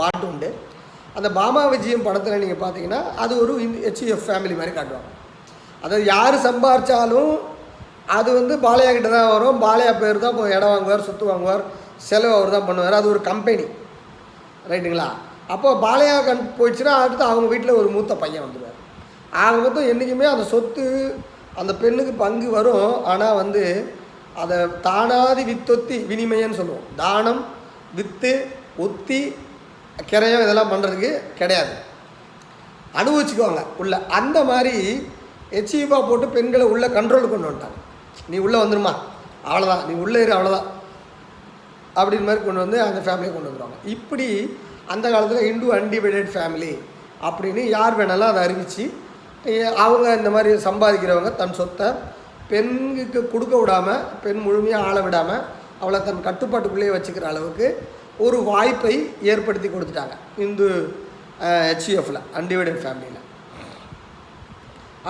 பாட்டு உண்டு அந்த பாமா விஜயம் படத்தில் நீங்கள் பார்த்தீங்கன்னா அது ஒரு ஹெச்இஎஃப் ஃபேமிலி மாதிரி காட்டுவாங்க. அதாவது யார் சம்பாரித்தாலும் அது வந்து பாலையா கிட்ட தான் வரும். பாலையா பேர் தான் இடம் வாங்குவார் சொத்து வாங்குவார் செலவு அவர் தான் பண்ணுவார். அது ஒரு கம்பெனி ரைட்டுங்களா? அப்போ பாலையா கண் போயிடுச்சுன்னா அடுத்து அவங்க வீட்டில் ஒரு மூத்த பையன் வந்துடுவார் அவங்க மொத்தம் என்றைக்குமே அந்த சொத்து அந்த பெண்ணுக்கு பங்கு வரும். ஆனால் வந்து அதை தானாதி வித்தொத்தி வினிமயம்னு சொல்லுவோம். தானம் வித்து ஒத்தி கிரயம் இதெல்லாம் பண்ணுறதுக்கு கிடையாது. அனுபவிச்சுக்குவாங்க உள்ள. அந்த மாதிரி எச்சீவாக போட்டு பெண்களை உள்ளே கண்ட்ரோல் கொண்டு வந்துட்டாங்க. நீ உள்ளே வந்துருமா? அவ்வளோதான் நீ உள்ளே இரு அவ்வளோதான் அப்படின்னு மாதிரி கொண்டு வந்து அந்த ஃபேமிலியை கொண்டு வந்துடுவாங்க இப்படி அந்த காலத்தில் இந்து அன்டிவைடட் ஃபேமிலி அப்படின்னு யார் வேணாலும் அதை அறிவித்து அவங்க இந்த மாதிரி சம்பாதிக்கிறவங்க தன் சொத்தை பெண்ணுக்கு கொடுக்க விடாமல் பெண் முழுமையாக ஆள விடாமல் அவளை தன் கட்டுப்பாட்டுக்குள்ளேயே வச்சுக்கிற அளவுக்கு ஒரு வாய்ப்பை ஏற்படுத்தி கொடுத்துட்டாங்க. இந்து ஹெச்இஎஃப்பில் அன்டிவைடட் ஃபேமிலியில்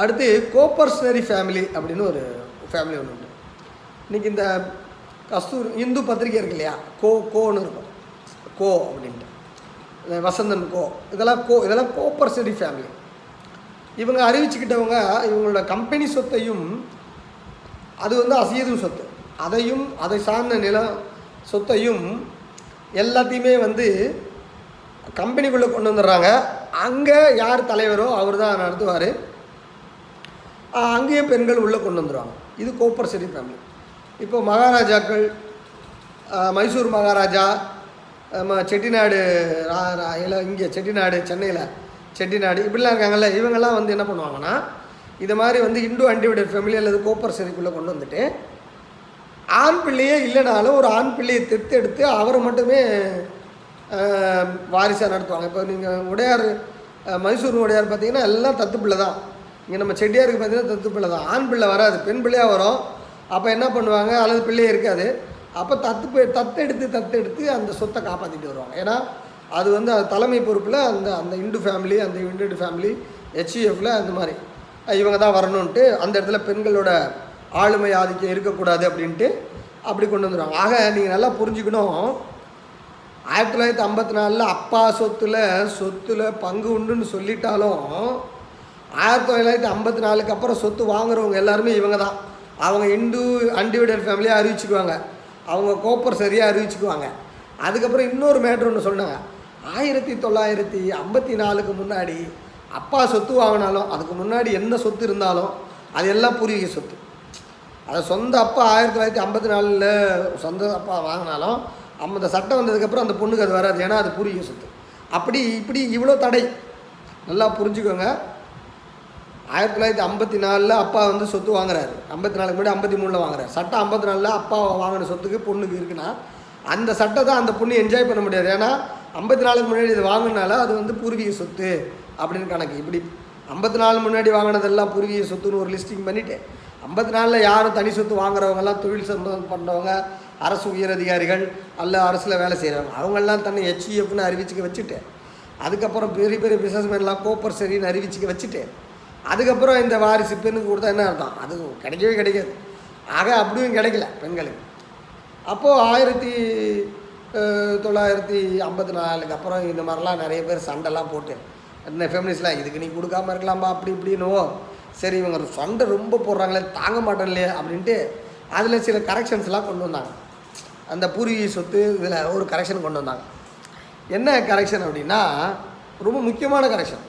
அடுத்து கோப்பர்ஸ்னரி ஃபேமிலி அப்படின்னு ஒரு ஃபேமிலி ஒன்று உண்டு. இன்றைக்கி இந்த கஸ்தூர் இந்து பத்திரிக்கை இருக்கு இல்லையா? கோ கோன்னு இருக்கும். கோ அப்படின்ட்டு. வசந்தன் கோ. இதெல்லாம் கோ இதெல்லாம் கோப்பர்ஸ்னரி ஃபேமிலி இவங்க அறிவிச்சுக்கிட்டவங்க இவங்களோட கம்பெனி சொத்தையும் அது வந்து அசியதும் சொத்து. அதையும் அதை சார்ந்த நிலம் சொத்தையும் எல்லாத்தையுமே வந்து கம்பெனிக்குள்ளே கொண்டு வந்துடுறாங்க. அங்கே யார் தலைவரோ அவர் தான் நடத்துவார். அங்கேயும் பெண்கள் உள்ளே கொண்டு வந்துடுவாங்க இது கோப்பர் சிட்டி ஃபேமிலி இப்போ மகாராஜாக்கள் மைசூர் மகாராஜா நம்ம செட்டிநாடு ரா- ரா- இங்கே செட்டிநாடு சென்னையில் செட்டிநாடு இப்படிலாம் இருக்காங்கல்ல இவங்கெல்லாம் வந்து என்ன பண்ணுவாங்கன்னா இது மாதிரி வந்து இந்து அண்டிவிடட் ஃபேமிலி அல்லது கோப்பர் சிறைக்குள்ளே கொண்டு வந்துட்டு ஆண் பிள்ளையே இல்லைனாலும் ஒரு ஆண் பிள்ளையை எடுத்து அவரை மட்டுமே வாரிசாக நடத்துவாங்க. இப்போ நீங்கள் உடையார் மைசூர் உடையார் பார்த்தீங்கன்னா எல்லாம் தத்து பிள்ளை தான். இங்கே நம்ம செட்டியாருக்கு பார்த்தீங்கன்னா தத்து பிள்ளை தான். ஆண் பிள்ளை வராது பெண் பிள்ளையாக வரும். அப்போ என்ன பண்ணுவாங்க? அல்லது பிள்ளையே இருக்காது. அப்போ தத்து பி- தத்தெடுத்து தத்தெடுத்து அந்த சொத்தை காப்பாற்றிட்டு வருவாங்க. ஏன்னா அது வந்து அது தலைமை பொறுப்பில் அந்த அந்த இந்து ஃபேமிலி அந்த இண்டு ஃபேமிலி ஹெச்இஎஃப்ல அந்த மாதிரி. இவங்க தான் வரணுன்ட்டு அந்த இடத்துல பெண்களோட ஆளுமை ஆதிக்கம் இருக்கக்கூடாது அப்படின்ட்டு அப்படி கொண்டு வந்துடுவாங்க ஆக நீங்கள் நல்லா புரிஞ்சுக்கணும். ஆயிரத்தி தொள்ளாயிரத்தி ஐம்பத்தி நாலில் அப்பா சொத்தில் சொத்துல பங்கு உண்டுன்னு சொல்லிட்டாலும் ஆயிரத்தி தொள்ளாயிரத்தி ஐம்பத்தி நாலுக்கு அப்புறம் சொத்து வாங்குறவங்க எல்லாருமே இவங்க தான் அவங்க இந்து அன்டிவிடல் ஃபேமிலியாக அறிவிச்சுக்குவாங்க. அவங்க கோப்பர் சரியாக அறிவிச்சுக்குவாங்க. அதுக்கப்புறம் இன்னொரு மேட்ரு ஒன்று சொன்னாங்க. ஆயிரத்தி தொள்ளாயிரத்தி ஐம்பத்தி நாலுக்கு முன்னாடி அப்பா சொத்து வாங்கினாலும் அதுக்கு முன்னாடி என்ன சொத்து இருந்தாலும் அது எல்லாம் பூர்வீக சொத்து. அதை சொந்த அப்பா ஆயிரத்தி தொள்ளாயிரத்தி ஐம்பத்தி நாலில் சொந்த அப்பா வாங்கினாலும் அந்த சட்டம் வந்ததுக்கப்புறம் அந்த பொண்ணுக்கு அது வராது. ஏன்னா அது பூர்வீக சொத்து. அப்படி இப்படி இவ்வளோ தடை. நல்லா புரிஞ்சுக்கோங்க. ஆயிரத்தி தொள்ளாயிரத்தி ஐம்பத்தி நாலில் அப்பா வந்து சொத்து வாங்குறாரு. ஐம்பத்தி நாலுக்கு முன்னாடி ஐம்பத்தி மூணில் வாங்குறாரு. சட்டம் ஐம்பத்தி நாலில் அப்பா வாங்கின சொத்துக்கு பொண்ணுக்கு இருக்குன்னா அந்த சட்டத்தை அந்த பொண்ணு என்ஜாய் பண்ண முடியாது. ஏன்னா ஐம்பத்தி நாலுக்கு முன்னாடி இது வாங்கினால அது வந்து பூர்வீக சொத்து அப்படின்னு கணக்கு. இப்படி ஐம்பத்தி நாலு முன்னாடி வாங்கினதெல்லாம் பூர்வீக சொத்துன்னு ஒரு லிஸ்டிங் பண்ணிவிட்டு ஐம்பத்தி நாலில் யாரும் தனி சொத்து வாங்குறவங்கெல்லாம் தொழில் சம்பந்தம் பண்ணுறவங்க அரசு உயர் அதிகாரிகள் அல்ல அரசில் வேலை செய்கிறவங்க அவங்கெல்லாம் தன்னை ஹெச்இஎஃப்னு அறிவிச்சுக்க வச்சுட்டு அதுக்கப்புறம் பெரிய பெரிய பிஸ்னஸ்மேன்லாம் கோப்பர் சரின்னு அறிவிச்சுக்க வச்சுட்டு அதுக்கப்புறம் இந்த வாரிசு பெண்ணுக்கு கொடுத்தா என்ன அர்த்தம்? அது கிடைக்கவே கிடைக்காது. ஆக அப்படியும் கிடைக்கல பெண்களுக்கு. அப்போது ஆயிரத்தி தொள்ளாயிரத்தி ஐம்பத்தி நாலுக்கு அப்புறம் இந்த மாதிரிலாம் நிறைய பேர் சண்டைலாம் போட்டு இந்த ஃபெமினிஸ்ட்லாம் இதுக்கு நீ கொடுக்காம இருக்கலாம்பா அப்படி இப்படின்னுவோம் சரி இவங்க சண்டை ரொம்ப போடுறாங்களே தாங்க மாட்டோம் இல்லையா அப்படின்ட்டு அதில் சில கரெக்ஷன்ஸ்லாம் கொண்டு வந்தாங்க. அந்த பூர்வீக சொத்து இதில் ஒரு கரெக்ஷன் கொண்டு வந்தாங்க. என்ன கரெக்ஷன் அப்படின்னா ரொம்ப முக்கியமான கரெக்ஷன்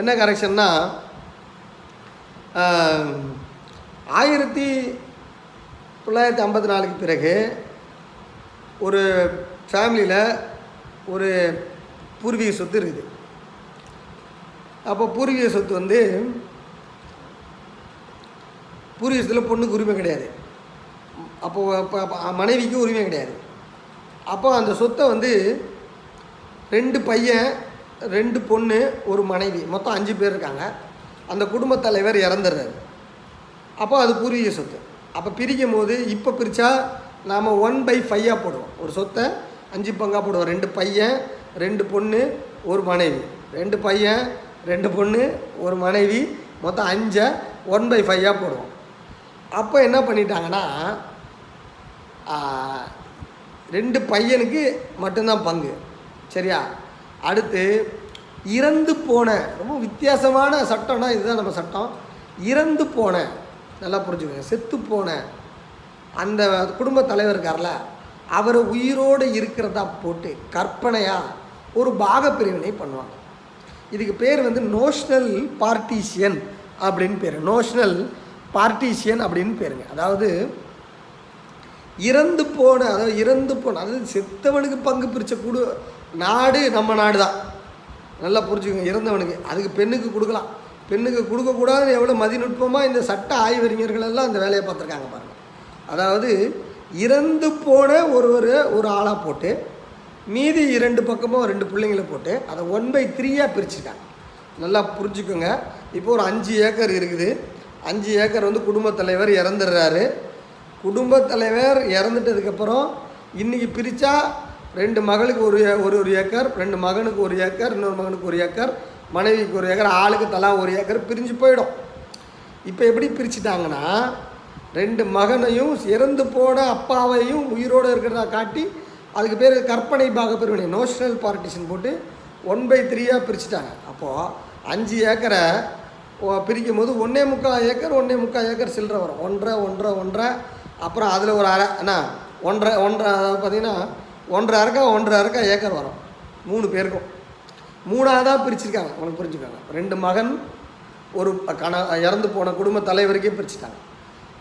என்ன கரெக்ஷன்னா ஆயிரத்தி தொள்ளாயிரத்தி ஐம்பத்தி நாலுக்கு பிறகு ஒரு ஃபேமிலியில் ஒரு பூர்வீக சொத்து இருக்குது. அப்போ பூர்வீக சொத்து வந்து பூர்வீக பொண்ணுக்கு உரிமை கிடையாது. அப்போது அப்போ மனைவிக்கு உரிமை கிடையாது. அப்போ அந்த சொத்தை வந்து ரெண்டு பையன் ரெண்டு பொண்ணு ஒரு மனைவி மொத்தம் அஞ்சு பேர் இருக்காங்க. அந்த குடும்பத் தலைவர் இறந்துடுறாரு. அப்போ அது பூர்வீக சொத்து. அப்போ பிரிக்கும் போது இப்போ பிரித்தா நாம் ஒன் பை ஃபையாக போடுவோம். ஒரு சொத்தை அஞ்சு பங்காக போடுவோம். ரெண்டு பையன் ரெண்டு பொண்ணு ஒரு மனைவி. ரெண்டு பையன் ரெண்டு பொண்ணு ஒரு மனைவி மொத்தம் அஞ்சை ஒன் பை ஃபைவாக போடுவோம். அப்போ என்ன பண்ணிட்டாங்கன்னா ரெண்டு பையனுக்கு மட்டும்தான் பங்கு. சரியா? அடுத்து இறந்து போன ரொம்ப வித்தியாசமான சட்டம்னா இதுதான் நம்ம சட்டம். இறந்து போன நல்லா புரிஞ்சுக்கோங்க செத்து போன அந்த குடும்ப தலைவர் இருக்கார்ல அவரை உயிரோடு இருக்கிறதா போட்டு கற்பனையாக ஒரு பாகப்பிரிவினை பண்ணுவாங்க. இதுக்கு பேர் வந்து நோஷ்னல் பார்ட்டிஷியன் அப்படின்னு பேர். நோஷ்னல் பார்ட்டிஷியன் அப்படின்னு பேருங்க. அதாவது இறந்து போன அதாவது இறந்து போன அதாவது செத்தவனுக்கு பங்கு பிரித்த கூடு நாடு நம்ம நாடு தான் நல்லா புரிஞ்சுக்கோங்க இறந்தவனுக்கு. அதுக்கு பெண்ணுக்கு கொடுக்கலாம். பெண்ணுக்கு கொடுக்கக்கூடாதுன்னு எவ்வளோ மதிநுட்பமாக இந்த சட்ட ஆய்வறிஞர்கள் எல்லாம் அந்த வேலையை பார்த்துருக்காங்க பாருங்கள் அதாவது இறந்து போன ஒருவர் ஒரு ஆளாக போட்டு மீதி இரண்டு பக்கமும் ரெண்டு பிள்ளைங்களை போட்டு அதை ஒன் பை த்ரீயாக பிரிச்சுட்டாங்க நல்லா புரிஞ்சுக்கோங்க. இப்போ ஒரு அஞ்சு ஏக்கர் இருக்குது. அஞ்சு ஏக்கர் வந்து குடும்பத் தலைவர் இறந்துடுறாரு. குடும்பத் தலைவர் இறந்துட்டதுக்கப்புறம் இன்றைக்கி பிரித்தா ரெண்டு மகளுக்கு ஒரு ஏ- ஒரு ஒரு ஏக்கர் ரெண்டு மகனுக்கு ஒரு ஏக்கர் இன்னொரு மகனுக்கு ஒரு ஏக்கர் மனைவிக்கு ஒரு ஏக்கர் ஆளுக்கு தலா ஒரு ஏக்கர் பிரிஞ்சு போயிடும். இப்போ எப்படி பிரிச்சுட்டாங்கன்னா ரெண்டு மகனையும் இறந்து போன அப்பாவையும் உயிரோடு இருக்கிறதா காட்டி அதுக்கு பேர் கற்பனை பாக பிரிவினை நோஷனல் பார்ட்டிஷன் போட்டு ஒன் பை த்ரீயாக பிரிச்சுட்டாங்க. அப்போது அஞ்சு ஏக்கரை பிரிக்கும் போது ஒன்றே முக்கால் ஏக்கர் ஒன்றே முக்கால் ஏக்கர் சில்லறை வரும். ஒன்றரை ஒன்றரை ஒன்றரை. அப்புறம் அதில் ஒரு அரை என்ன? ஒன்றரை ஒன்றரை அதாவது பார்த்தீங்கன்னா ஒன்றரை அரைக்கா ஒன்றரை அரைக்கா ஏக்கர் வரும். மூணு பேருக்கும். மூணாவதாக பிரிச்சிருக்காங்க. உனக்கு புரிஞ்சுக்காங்க. ரெண்டு மகன் ஒரு கண இறந்து போன குடும்ப தலைவருக்கே பிரிச்சுட்டாங்க.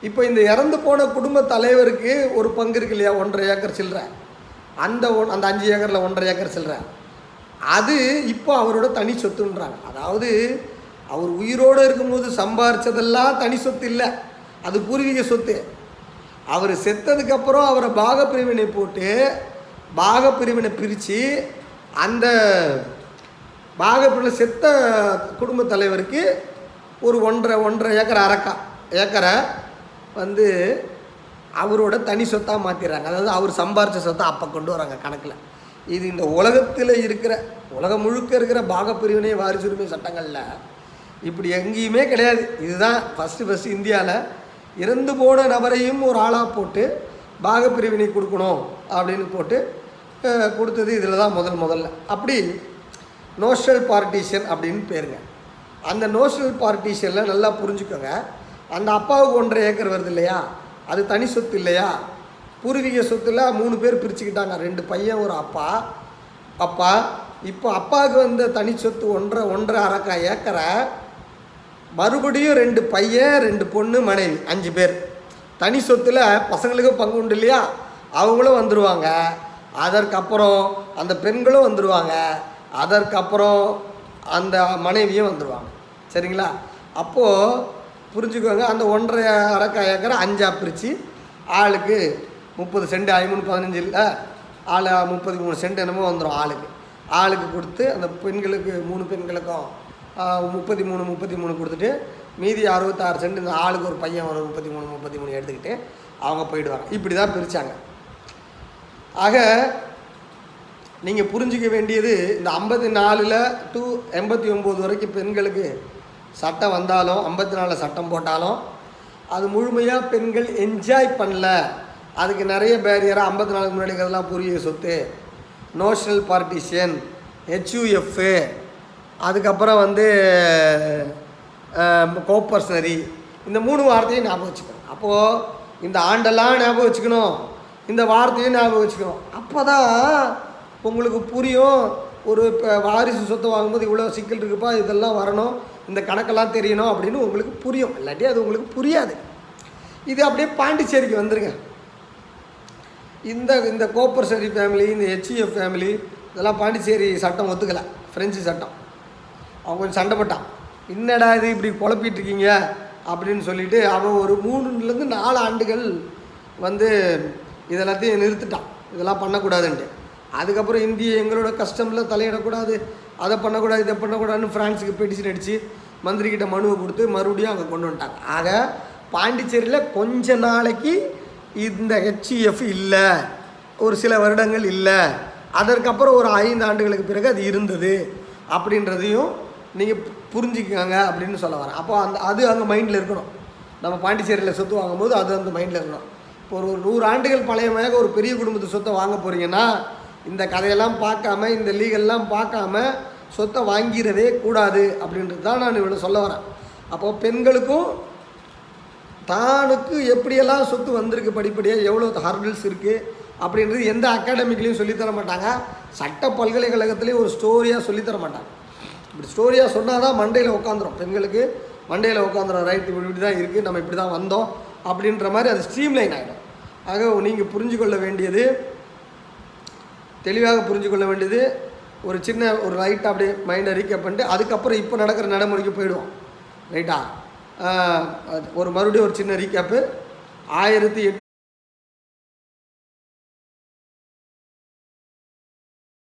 இப்போ இந்த இறந்து போன குடும்ப தலைவருக்கு ஒரு பங்கு இருக்கு இல்லையா? ஒன்றரை ஏக்கர் சில்லற. அந்த ஒன் அந்த அஞ்சு ஏக்கரில் ஒன்றரை ஏக்கர் சில்லற. அது இப்போ அவரோட தனி சொத்துன்றாங்க. அதாவது அவர் உயிரோடு இருக்கும்போது சம்பாரித்ததெல்லாம் தனி சொத்து இல்லை. அது பூர்வீக சொத்து. அவர் செத்ததுக்கப்புறம் அவரை பாகப்பிரிவினை போட்டு பாகப்பிரிவினை பிரித்து அந்த பாகப்பிரிவினை செத்த குடும்ப தலைவருக்கு ஒரு ஒன்றரை ஒன்றரை ஏக்கர் அரக்கா ஏக்கரை வந்து அவரோட தனி சொத்தாக மாற்றிடுறாங்க அதாவது அவர் சம்பாரித்த சொத்தை அப்போ கொண்டு வராங்க கணக்கில். இது இந்த உலகத்தில் இருக்கிற உலகம் முழுக்க இருக்கிற பாகப்பிரிவினை வாரிசுரிமை சட்டங்களில் இப்படி எங்கேயுமே கிடையாது. இதுதான் ஃபஸ்ட்டு ஃபஸ்ட்டு இந்தியாவில் இறந்து போன நபரையும் ஒரு ஆளாக போட்டு பாகப்பிரிவினை கொடுக்கணும் அப்படின்னு போட்டு கொடுத்தது இதில் தான் முதல் முதல்ல. அப்படி நோஷனல் பார்ட்டிஷன் அப்படின்னு பேருங்க. அந்த நோஷனல் பார்ட்டிஷனில் நல்லா புரிஞ்சுக்கோங்க. அந்த அப்பாவுக்கு ஒன்றரை ஏக்கர் வருது இல்லையா? அது தனி சொத்து இல்லையா? பூர்வீக சொத்துல மூணு பேர் பிரிச்சுக்கிட்டாங்க. ரெண்டு பையன் ஒரு அப்பா. அப்பா இப்போ அப்பாவுக்கு வந்த தனி சொத்து ஒன்றரை ஒன்றரை அரக்கா ஏக்கரை. மறுபடியும் ரெண்டு பையன் ரெண்டு பொண்ணு மனைவி அஞ்சு பேர். தனி சொத்தில் பசங்களுக்கும் பங்கு உண்டு இல்லையா? அவங்களும் வந்துடுவாங்க அதற்கப்புறம் அந்த பெண்களும் வந்துடுவாங்க அதற்கப்புறம் அந்த மனைவியும் வந்துடுவாங்க சரிங்களா? அப்போது புரிஞ்சுக்கோங்க. அந்த ஒன்றரை அரக்கா ஏக்கரை அஞ்சாக பிரித்து ஆளுக்கு முப்பது சென்ட் ஐமூணு பதினஞ்சு இல்லை ஆள் முப்பத்தி மூணு சென்ட் என்னமோ வந்துடும் ஆளுக்கு. ஆளுக்கு கொடுத்து அந்த பெண்களுக்கு மூணு பெண்களுக்கும் முப்பத்தி மூணு முப்பத்தி மூணு கொடுத்துட்டு மீதி அறுபத்தாறு சென்ட் இந்த ஆளுக்கு ஒரு பையன் ஒரு முப்பத்தி மூணு முப்பத்தி மூணு எடுத்துக்கிட்டு அவங்க போயிடுவாங்க. இப்படி தான் பிரித்தாங்க ஆக நீங்கள் புரிஞ்சிக்க வேண்டியது இந்த ஐம்பத்தி நாலில் டு எண்பத்தி ஒம்பது வரைக்கும் பெண்களுக்கு சட்டம் வந்தாலும் ஐம்பத்தி நாலில் சட்டம் போட்டாலும் அது முழுமையாக பெண்கள் என்ஜாய் பண்ணல. அதுக்கு நிறைய பேரியராக ஐம்பத்தி நாலுக்கு முன்னாடி இருக்கிறதுலாம் பூர்வீக சொத்து. நோஷனல் பார்ட்டிஷன் ஹெச்யூஎஃப்பு அதுக்கப்புறம் வந்து கோப்பர்சனரி இந்த மூணு வார்த்தையும் ஞாபகம் வச்சுக்கணும். அப்போது இந்த ஆண்டெல்லாம் ஞாபகம் வச்சுக்கணும். இந்த வார்த்தையும் ஞாபகம் வச்சுக்கணும். அப்போ தான் உங்களுக்கு புரியும். ஒரு இப்போ வாரிசு சொத்தை வாங்கும்போது இவ்வளோ சிக்கல் இருக்குப்பா இதெல்லாம் வரணும். இந்த கணக்கெல்லாம் தெரியணும் அப்படின்னு உங்களுக்கு புரியும். இல்லாட்டி அது உங்களுக்கு புரியாது. இது அப்படியே பாண்டிச்சேரிக்கு வந்துருங்க. இந்த இந்த கோப்பர்சரி ஃபேமிலி இந்த ஹெச்இஎஃப் ஃபேமிலி இதெல்லாம் பாண்டிச்சேரி சட்டம் ஒத்துக்கலை. ஃப்ரெஞ்சு சட்டம். அவன் கொஞ்சம் சண்டைப்பட்டான் என்னடா இது இப்படி குழப்பிட்டு இருக்கீங்க அப்படின்னு சொல்லிட்டு அவன் ஒரு மூணுலேருந்து நாலு ஆண்டுகள் வந்து இதெல்லாத்தையும் நிறுத்திட்டான். இதெல்லாம் பண்ணக்கூடாதுன்ட்டு. அதுக்கப்புறம் இந்திய எங்களோட கஸ்டமில் தலையிடக்கூடாது. அதை பண்ணக்கூடாது இதை பண்ணக்கூடாதுன்னு ஃப்ரான்ஸுக்கு பெட்டிஷன் அடித்து மந்திரிக்கிட்ட மனுவை கொடுத்து மறுபடியும் அங்கே கொண்டு வந்துட்டாங்க. ஆக பாண்டிச்சேரியில் கொஞ்ச நாளைக்கு இந்த ஹெச்இஎஃப் இல்லை. ஒரு சில வருடங்கள் இல்லை. அதற்கப்புறம் ஒரு ஐந்து ஆண்டுகளுக்கு பிறகு அது இருந்தது. அப்படின்றதையும் நீங்கள் புரிஞ்சுக்கோங்க அப்படின்னு சொல்ல வரேன். அப்போ அந்த அது அங்கே மைண்டில் இருக்கணும். நம்ம பாண்டிச்சேரியில் சொத்து வாங்கும்போது அது அந்த மைண்டில் இருக்கணும். இப்போ ஒரு ஒரு நூறு ஆண்டுகள் பழையமாக ஒரு பெரிய குடும்பத்து சொத்தை வாங்க போகிறீங்கன்னா இந்த கதையெல்லாம் பார்க்காம இந்த லீகல்லாம் பார்க்காம சொத்தை வாங்கிடவே கூடாது அப்படின்றது தான் நான் இவ்வளோ சொல்ல வரேன். அப்போது பெண்களுக்கும் தானுக்கு எப்படியெல்லாம் சொத்து வந்திருக்கு படிப்படியாக எவ்வளோ ஹர்டல்ஸ் இருக்குது அப்படின்றது எந்த அகாடமிக்லேயும் சொல்லித்தர மாட்டாங்க. சட்ட பல்கலைக்கழகத்துலேயும் ஒரு ஸ்டோரியாக சொல்லித்தர மாட்டாங்க. இப்படி ஸ்டோரியாக சொன்னால் தான் மண்டையில் உட்காந்துரும் பெண்களுக்கு மண்டையில் உட்காந்துரும் ரைட் இப்படி இப்படி தான் இருக்குது நம்ம இப்படி தான் வந்தோம். அப்படின்ற மாதிரி அது ஸ்ட்ரீம்லைன் ஆகிடும் ஆக நீங்கள் புரிஞ்சு கொள்ள வேண்டியது தெளிவாக புரிஞ்சு கொள்ள வேண்டியது ஒரு சின்ன ஒரு ரைட்டாக அப்படியே மைண்டை ரீக்கப் பண்ணிட்டு அதுக்கப்புறம் இப்போ நடக்கிற நடைமுறைக்கு போயிடுவோம். ரைட்டா ஒரு மறுபடியும் ஒரு சின்ன ரீக்கப்பு ஆயிரத்தி எட்